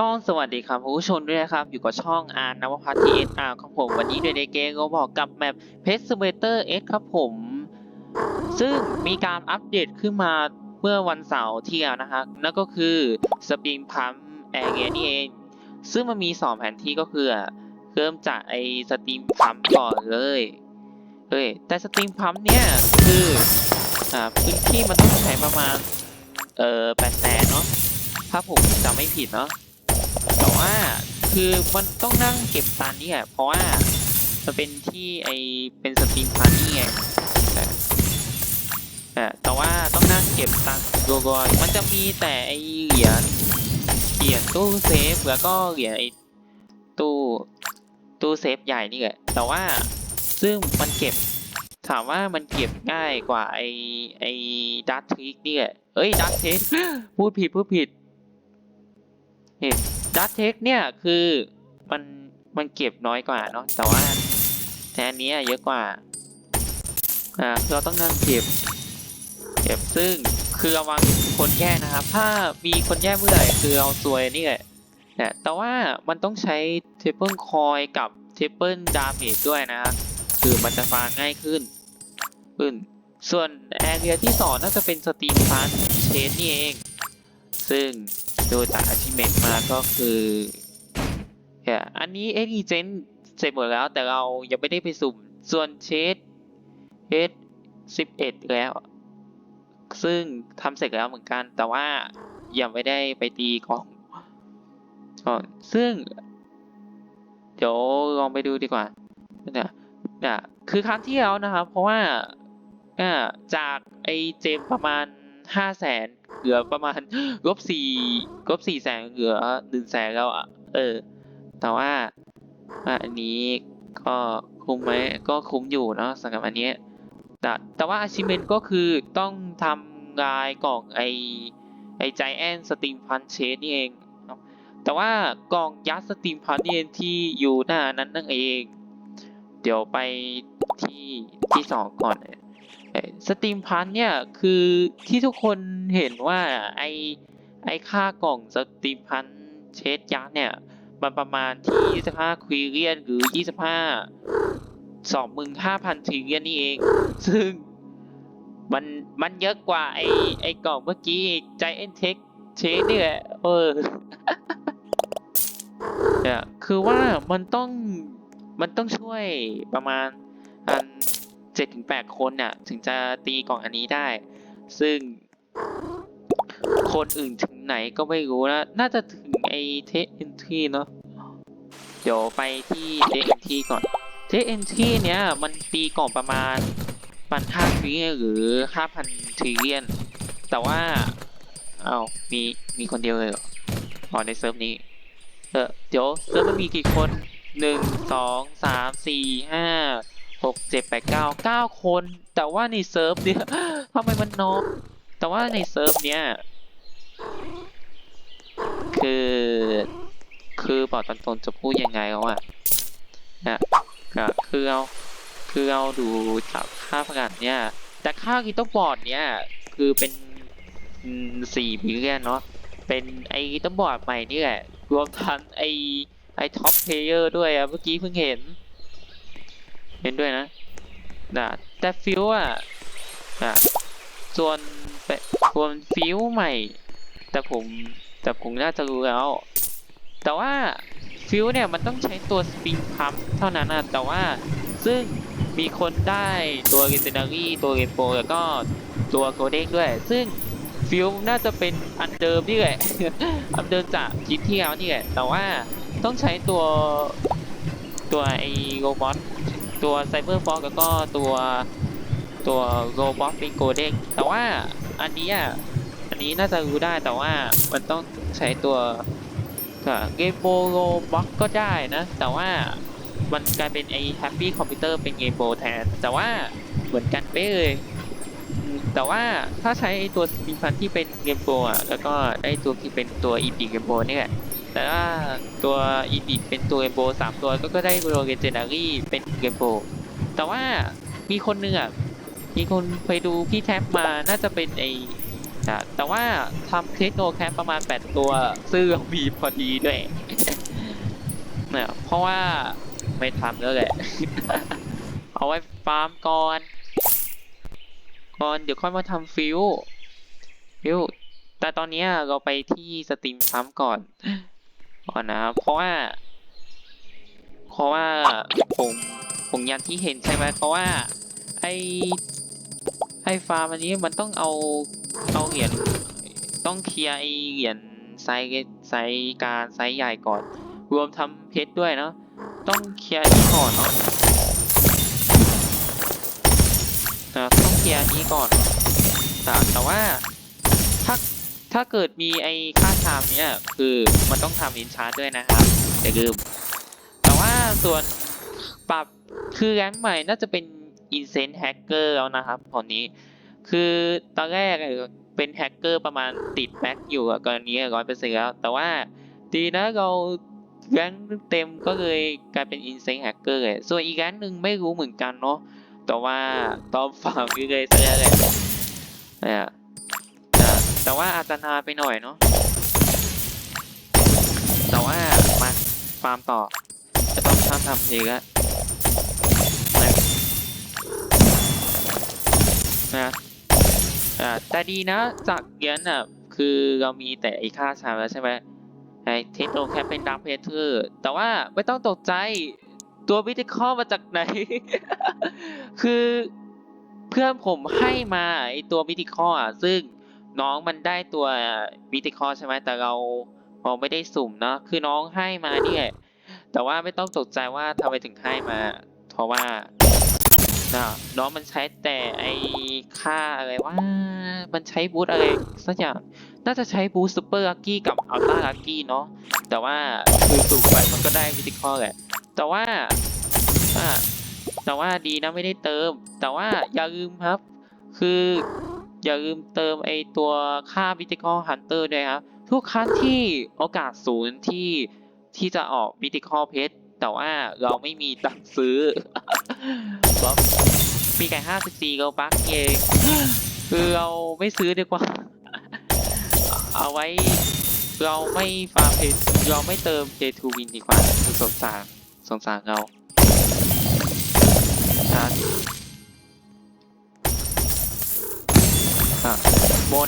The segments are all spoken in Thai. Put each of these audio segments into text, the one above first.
ต้องสวัสดีครับผู้ชมด้วยนะครับ อยู่กับช่องอาร์นวพัฒน์ทีเอสอาร์ของผมวันนี้ด้วยในเกมก็บอกกับแมปเพสเวเตอร์เอสครับผม ซึ่งมีการอัปเดตขึ้นมาเมื่อวันเสาร์ที่แล้วนะครับนั่นก็คือสปริงพัมแอร์เนี่เองซึ่งมันมี 2 แผนที่ก็คือเริ่มจากไอสตรีมพัมก่อนเลยเอ้ยแต่สตรีมพัมเนี่ยคืออ่าพื้นที่มันต้องใช้ประมาณเอ่อแปดแสนเนาะถ้าผมจำไม่ผิดเนาะ ว่าคือมันต้องนั่งเก็บตันนี่อะเพราะว่ามันเป็นที่ไอเป็นสตรีมพาร์ตี้ไงแต่แต่ว่าต้องนั่งเก็บตังค์ดูก่อนมันจะมีแต่ไอเหรียญเหรียญตู้เซฟแล้วก็เหรียญไอตู้ตู้เซฟใหญ่นี่แหละแต่ว่าซึ่งมันเก็บถามว่ามันเก็บง่ายกว่าไอไอดัตทิกนี่แหละเอ้ยดัตเทสพูดผิดพูดผิดนี่ ดัตเทคเนี่ยคือมันมันเก็บน้อยกว่าเนาะแต่ว่าแต่อันนี้เยอะกว่าอ่าคือเราต้องนั่งเก็บ เก็บซึ่งคือระวังคนแย่นะครับ ถ้ามีคนแย่เมื่อไหร่คือเอาซวยนี่แหละนะแต่ว่ามันต้องใช้เทเปิลคอยกับเทเปิลดาเมจด้วยนะครับคือมันจะฟาง่ายขึ้นขึ้น ส่วนแอเรียที่สองน่าจะเป็นสตรีมพาร์เชนนี่เอง ซึ่ง ดูจาก achievement มาก็คือเนี่ยอันนี้เอ็กอีเจนเสร็จหมดแล้วแต่เรายังไม่ได้ไปสุ่ม ส่วนเชดเชดสิบเอ็ดแล้ว ซึ่งทำเสร็จแล้วเหมือนกัน แต่ว่ายังไม่ได้ไปตีก่องก่อนซึ่ง เดี๋ยวลองไปดูดีกว่าเนี่ยเนี่ยคือครั้งที่แล้วนะครับ เพราะว่าอ่าจากไอเจมประมาณห้าแสน เหลือประมาณลบสี่ลบสี่แสนเหลือหนึ่งแสนแล้วอะเออ แต่ว่าอันนี้ก็คุ้มไหมก็คุ้มอยู่เนาะสำหรับอันนี้ แต่แต่ว่า achievement ก็คือต้องทำลายกล่องไอไอใจแอนสตรีมพันเชนนี่เองเแต่ว่ากล่องยัดสตรีมพันนี่เองที่อยู่หน้านั้นนั่นเอง เดี๋ยวไปที่ที่สองก่อน สตรีมพันเนี่ยคือที่ทุกคนเห็นว่าไอไอค่ากล่องสตรีมพันเชดยักษ์เนี่ยมันประมาณที่25ควีเรียนหรือ 25 25,000ทริเลียนนี่เอง ซึ่งมันมันเยอะกว่าไอไอกล่องเมื่อกี้ใจเอ็นเทคเชดนี่แหละเออเนี่ยคือว่ามันต้องมันต้องช่วยประมาณอัน เจ็ดถึงแปดคนเนี่ยถึงจะตีกล่องอันนี้ได้ ซึ่งคนอื่นถึงไหนก็ไม่รู้นะ น่าจะถึงไอเทสเอนทีเนาะ เดี๋ยวไปที่เทสเอนทีก่อน เทสเอนทีเนี้ยมันตีกล่องประมาณปันห้าทริเลียหรือห้าพันทริเลียน แต่ว่า เอามีมีคนเดียวเลยเหรออ๋อในเซิร์ฟนี้ เออเดี๋ยวเซิร์ฟมันมีกี่คนหนึ่งสองสามสี่ห้า หกเจ็ดแปดเก้าเก้าคน แต่ว่าในเซิร์ฟเนี่ยทำไมมันน้อยแต่ว่าในเซิร์ฟเนี่ยคือคือบอกตรงๆจะพูดยังไงแล้วอะนะก็คือเอาคือเราดูจากค่าประกันเนี่ยแต่ค่ากิโตบอร์ดเนี่ยคือเป็นสี่บิลเลียนเนาะเป็นไอ้กิโตบอร์ดใหม่นี่แหละรวมทั้งไอ้ไอ้ท็อปเพลเยอร์ด้วยอะเมื่อกี้เพิ่งเห็น ห็นด้วยนะนะแต่ฟิวอะนะส่วนเป็นส่วนฟิวใหม่ แต่ผมแต่ผมน่าจะรู้แล้ว แต่ว่าฟิวเนี่ยมันต้องใช้ตัวสปริงพัมเท่านั้นนะแต่ว่าซึ่งมีคนได้ตัว l ินารีตัวเรนโบแล้วก็ตัวโกเด้งด้วย ซึ่งฟิวน่าจะเป็นอันเดิมนี่แหละอันเดิมจากคลิปที่แล้วนี่แหละแต่ว่าต้องใช้ตัวตัวไอโรบอท ตัวไซเบอร์ฟอกแล้วก็ตัวตัวโรบอทเป็นโกเด้งแต่ว่าอันนี้อะอันนี้น่าจะรู้ได้แต่ว่ามันต้องใช้ตัวเกมโบโรบอทก็ได้นะ แต่ว่ามันกลายเป็นไอแฮปปี้คอมพิวเตอร์เป็นเกมโบแทน แต่ว่าเหมือนกันเป๊ะเลย แต่ว่าถ้าใช้ตัวสปีฟันที่เป็นเกมโบอะแล้วก็ได้ตัวที่เป็นตัวอีพีเกมโบนี่แหละ แต่ว่าตัวอีดิเป็นตัวเกมโบสามตัวก็ก็ได้โรเกนเจนารี่เป็นเกมโบแต่ว่ามีคนหนึงอะมีคนไปดูพี่แท็บมาน่าจะเป็นไอนะแต่ว่าทำเทคโนแคปประมาณ 8 ตัวซึ่งมีพอดีด้วยเนี่ยเพราะว่าไม่ทำแล้วแหละ เอาไว้ฟาร์มก่อน ก่อนเดี๋ยวค่อยมาทำฟิวฟิวแต่ตอนเนี้ยเราไปที่สตรีมฟาร์มก่อน ก่อนนะเพราะว่า เพราะว่าผมผมยันที่เห็นใช่ไหมเพราะว่า ไอไอฟาร์มอันนี้มันต้องเอาเอาเหรียญต้องเคลียร์ไอเหรียญไซส์ไซส์การไซส์ใหญ่ก่อน รวมทำเพชรด้วยเนาะต้องเคลียร์นี้ก่อนเนาะต้องเคลียร์นี้ก่อนนะแต่ว่าถ้า ถ้าเกิดมีไอ้ค่าชามเนี้ยคือมันต้องทำอินชาร์ด้วยนะครับอย่าลืมแต่ว่าส่วนปรับคือแรงใหม่น่าจะเป็น Incent Hacker แล้วนะครับตอนนี้ คือตอนแรกเป็นแฮกเกอร์ประมาณติดแม็กอยู่อะกรณีร้อยเปอร์เซ็นต์แล้ว แต่ว่าดีนะเราแรงเต็มก็เลยกลายเป็น Insane Hacker เลยส่วนอีกแรงหนึ่งไม่รู้เหมือนกันเนาะแต่ว่าตอนฟังนี่เลยซะแล้วแหละเนี่ย แต่ว่าอาจจะนานไปหน่อยเนาะแต่ว่ามาฟาร์มต่อ จะต้องทำทำเองละนะนะอ่าแต่ดีนะจากเรียนอะคือเรามีแต่ไอ้ค่าชามแล้วใช่ไหมไอ้เทสโตแคปเป็นดักเพเทอร์แต่ว่าไม่ต้องตกใจตัววิติคอมาจากไหน คือเพื่อนผมให้มาไอตัววิติคออะซึ่ง น้องมันได้ตัววิติคอใช่ไหมแต่เราเราไม่ได้สุ่มเนาะคือน้องให้มาเนี่ยแต่ว่าไม่ต้องตกใจว่าทำไมถึงให้มา เพราะว่าน้องมันใช้แต่ไอค่าอะไรว่ามันใช้บูทอะไรสักอย่างน่าจะใช้บูทซูเปอร์ลักกี้กับอัลต้าลักกี้เนาะแต่ว่าคือสูงไปมันก็ได้วิติคอแหละ แต่ว่าอ่าแต่ว่าดีนะไม่ได้เติม แต่ว่าอย่าลืมครับ คือ อย่าลืมเติมไอตัวค่าวิตคอลฮันเตอร์ด้วยครับ ทุกครั้งที่โอกาสศูนย์ที่ที่จะออกวิตคอลเพชรแต่ว่าเราไม่มีตังซื้อก็มีแค่ห้าสิบสี่โลบักเองคือเราไม่ซื้อดีกว่า เอาไว้เราไม่ฟาร์มเพชรเราไม่เติมเพจทูวินดีกว่าสงสารสงสารเรา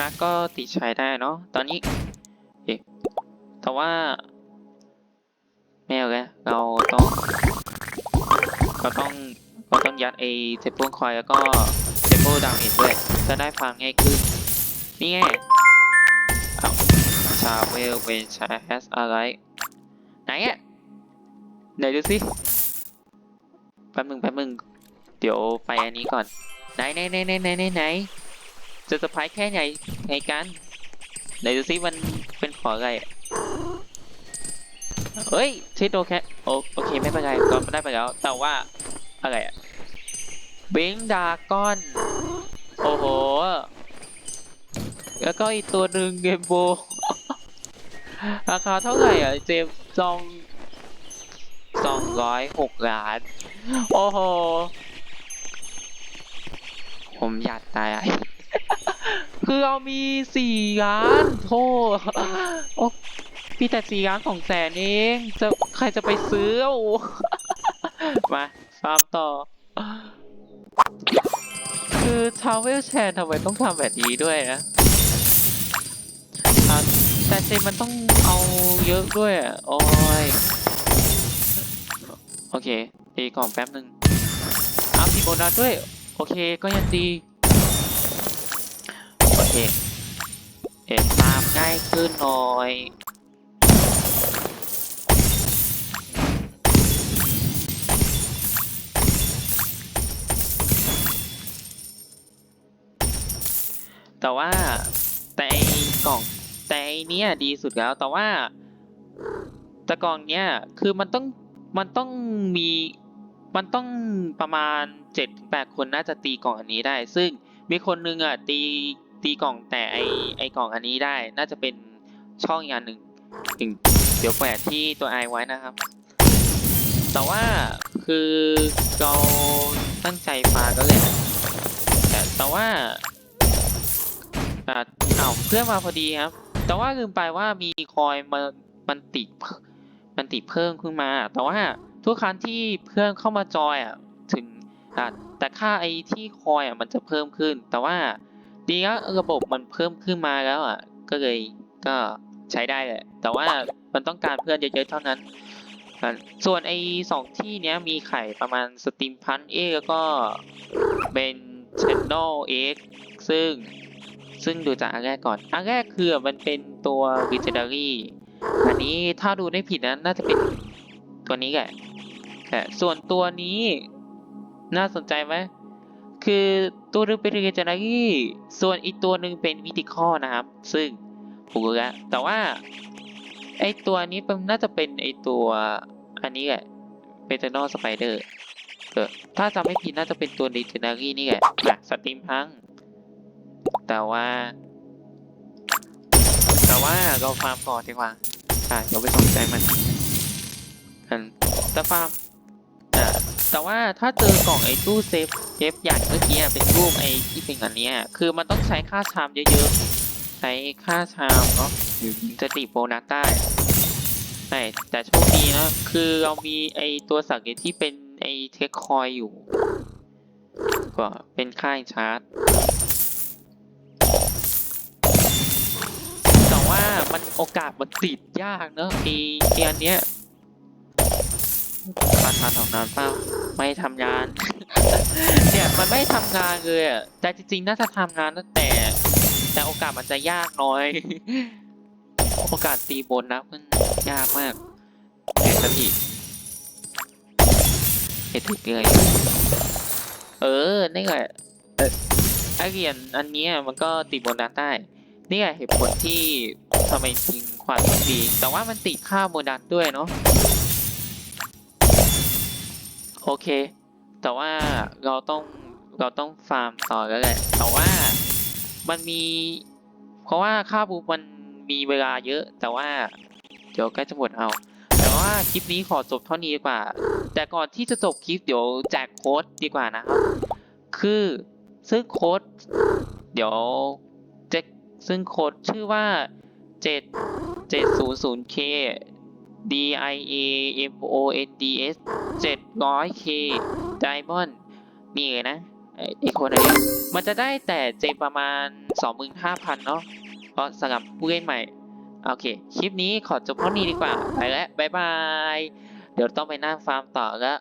นัสก็ติดใช้ได้เนาะตอนนี้เอ๊ะแต่ว่าไม่เอาเลยเราต้องเราต้องเราต้องยัดไอเทปเปิลคอยแล้วก็เทปเปิลดาเมจด้วยจะได้ฟังง่ายขึ้นนี่ไงเอาชาเวลเวนชาแฮสอะไรไหนอะไหนดูสิแป๊บมึงแป๊บมึงเดี๋ยวไปอันนี้ก่อนไหนไหนไหนไหนไหนไหน จะสะพายแค่ไหนไงกันไหนดูซิมันเป็นขออะไรเฮ้ยใช้โดแค่โอโอเคไม่เป็นไรก็ได้ไปแล้วแต่ว่าอะไรอะบิงดาก้อนโอ้โห แล้วก็อีกตัวหนึ่งเกมโบราคาเท่าไหร่อะเจมสองสองร้อยหกล้าน โอ้โห ผมอยากตายอะ คือเรามีสี่ล้านโทษโอ้พี่แต่สี่ล้านสองแสนเอง จะใครจะไปซื้อมาฟาร์มต่อ คือทาวเวลแชร์ทำไมต้องทำแบบนี้ด้วยนะแต่เจมันต้องเอาเยอะด้วยอะ โอ้ย โอเคตีกล่องแป๊บหนึ่งเอาทีโบนัสด้วย โอเคก็ยังดี โอเคเอ็มตามง่ายขึ้นหน่อยแต่ว่าแต่ไอกล่องแต่ไอ้เนี้ยดีสุดแล้วแต่ว่าแต่กล่องเนี้ยคือมันต้องมันต้องมีมันต้องประมาณเจ็ดแปดคนน่าจะตีกล่องอันนี้ได้ ซึ่งมีคนนึงอะตี ตีกล่องแต่ไอไอกล่องอันนี้ได้ น่าจะเป็นช่องอีกอันหนึ่งถึงเดี๋ยวแปะที่ตัวไอไว้นะครับ แต่ว่าคือเราตั้งใจฟาก็เลยแต่แต่ว่าอ่าอ้าเพื่อนมาพอดีครับ แต่ว่าลืมไปว่ามีคอยมามันติดมันติดเพิ่มขึ้นมา แต่ว่าทุกครั้งที่เพื่อนเข้ามาจอยอะถึงอะแต่ค่าไอ้ที่คอยอะมันจะเพิ่มขึ้น แต่ว่า ดีแล้วระบบมันเพิ่มขึ้นมาแล้วอะ ก็เลยก็ใช้ได้แหละ แต่ว่ามันต้องการเพื่อนเยอะๆเท่านั้น ส่วนไอ้สองที่เนี้ยมีไข่ประมาณสติมพันเอแล้วก็เป็นเชนโนเอ็กซึ่งซึ่งดูจากอันแรกก่อน อันแรกคือมันเป็นตัว legendary อันนี้ถ้าดูได้ผิดนะน่าจะเป็นตัวนี้แหละแต่ส่วนตัวนี้น่าสนใจไหม คือตัวนึงเป็น legendary ส่วนอีกตัวหนึ่งเป็น mythical นะครับ ซึ่งผมรู้แล้วแต่ว่าไอตัวนี้มันน่าจะเป็นไอตัวอันนี้แหละเป็น eternal spider เออถ้าจำไม่ผิดน่าจะเป็นตัว legendary นี่แหละอะสตรีมพัง แต่ว่า แต่ว่าเราฟาร์มก่อนดีกว่าอะเราไปสนใจมันอืมแต่ฟาร์ม แต่ว่าถ้าเจอกล่องไอ้ตู้เซฟเซฟอย่เมื่อกี้เป็นรูปไอ้ที่เป็นอันเนี้ยคือมันต้องใช้ค่าชามเยอะๆ ใช้ค่าชามเนาะจะติดโบนัสได้ใช่แต่โชคดีนะคือเรามีไอ้ตัวสังเกตที่เป็นไอ้เทคคอยอยู่ ก็เป็นค่ายชาร์จแต่ว่ามันโอกาสมันติดยากเนอะไอไออันเนี้ย ประธานทำงานเปล่าไม่ทำงาน เนี่ยมันไม่ทำงานเลยอะแต่จริงๆน่าจะทำงานนะแต่ แต่โอกาสมันจะยากน้อย โอกาสตีบนนะมันยากมากเห็นสักทีเห็นถึงเลยเออนี่แหละเออไอเหรียญอันเนี้ยมันก็ตีบนนัสได้นี่แหละเหตุผลที่ทำไมจริงความโชคดี แต่ว่ามันติดค่าโมดัสด้วยเนาะ โอเค แต่ว่าเราต้องเราต้องฟาร์มต่อแล้วแหละ แต่ว่ามันมี เพราะว่าค่าบูมันมีเวลาเยอะ แต่ว่าเดี๋ยวใกล้จะหมดเอา แต่ว่าคลิปนี้ขอจบเท่านี้ดีกว่า แต่ก่อนที่จะจบคลิปเดี๋ยวแจกโค้ดดีกว่านะครับ คือซึ่งโค้ดเดี๋ยวจะซึ่งโค้ดชื่อว่า 7 700K D I A M O N D S 700K Diamond นี่เลยนะไอ้ไอ้โค้ดอันนี้มันจะได้แต่เจประมาณ 25,000 เนาะเพราะสำหรับผู้เล่นใหม่ โอเค คลิปนี้ขอจบเท่านี้ดีกว่า ไปแล้ว บ๊ายบาย เดี๋ยวต้องไปนั่งฟาร์มต่อแล้ว